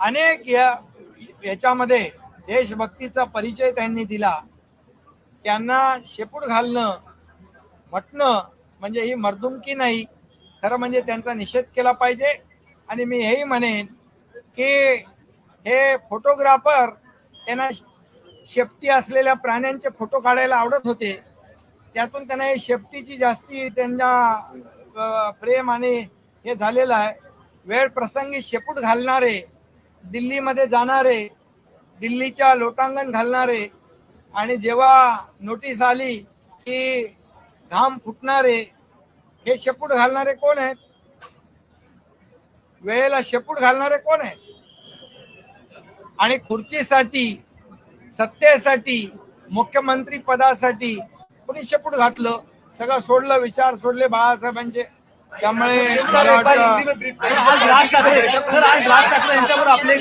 अनेक या याच्यामध्ये देशभक्तीचा परिचय त्यांनी दिला. त्यांना शेपूट घालणं म्हटणं म्हणजे ही मर्दुमकी नाही. खरं म्हणजे त्यांचा निषेध केला पाहिजे. आणि मी हेही म्हणेन की हे फोटोग्राफर त्यांना शेपटी असलेल्या प्राण्यांचे फोटो काढायला आवडत होते. त्यातून त्यांना हे शेपटीची जास्ती त्यांच्या प्रेम आणि हे झालेलं आहे. वेळ प्रसंगी शेपूट घालणारे दिल्लीमध्ये जाणारे दिल्लीच्या लोटांगण घालणारे आणि जेव्हा नोटीस आली की घाम फुटणारे हे शेपूट घालणारे कोण आहेत? वेळेला शेपूट घालणारे कोण आहेत? आणि खुर्चीसाठी सत्तेसाठी मुख्यमंत्री पदासाठी कोणी शेपूट घातलं? सगळं सोडलं विचार सोडले बाळासाहेबांचे. त्यामुळे